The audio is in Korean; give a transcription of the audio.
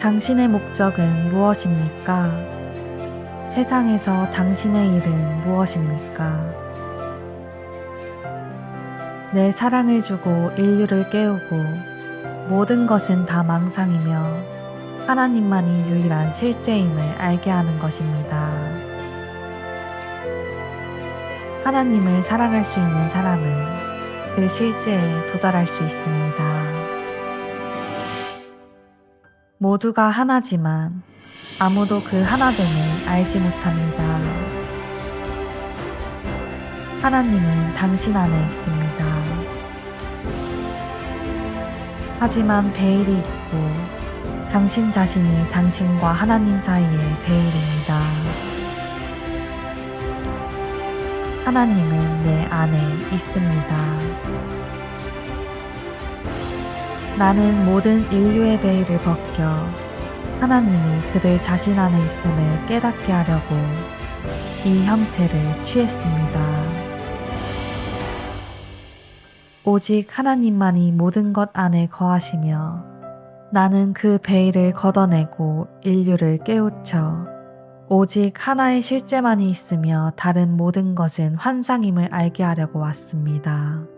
당신의 목적은 무엇입니까? 세상에서 당신의 일은 무엇입니까? 내 사랑을 주고 인류를 깨우고 모든 것은 다 망상이며 하나님만이 유일한 실제임을 알게 하는 것입니다. 하나님을 사랑할 수 있는 사람은 그 실제에 도달할 수 있습니다. 모두가 하나지만 아무도 그 하나됨을 알지 못합니다. 하나님은 당신 안에 있습니다. 하지만 베일이 있고 당신 자신이 당신과 하나님 사이의 베일입니다. 하나님은 내 안에 있습니다. 나는 모든 인류의 베일을 벗겨 하나님이 그들 자신 안에 있음을 깨닫게 하려고 이 형태를 취했습니다. 오직 하나님만이 모든 것 안에 거하시며 나는 그 베일을 걷어내고 인류를 깨우쳐 오직 하나의 실제만이 있으며 다른 모든 것은 환상임을 알게 하려고 왔습니다.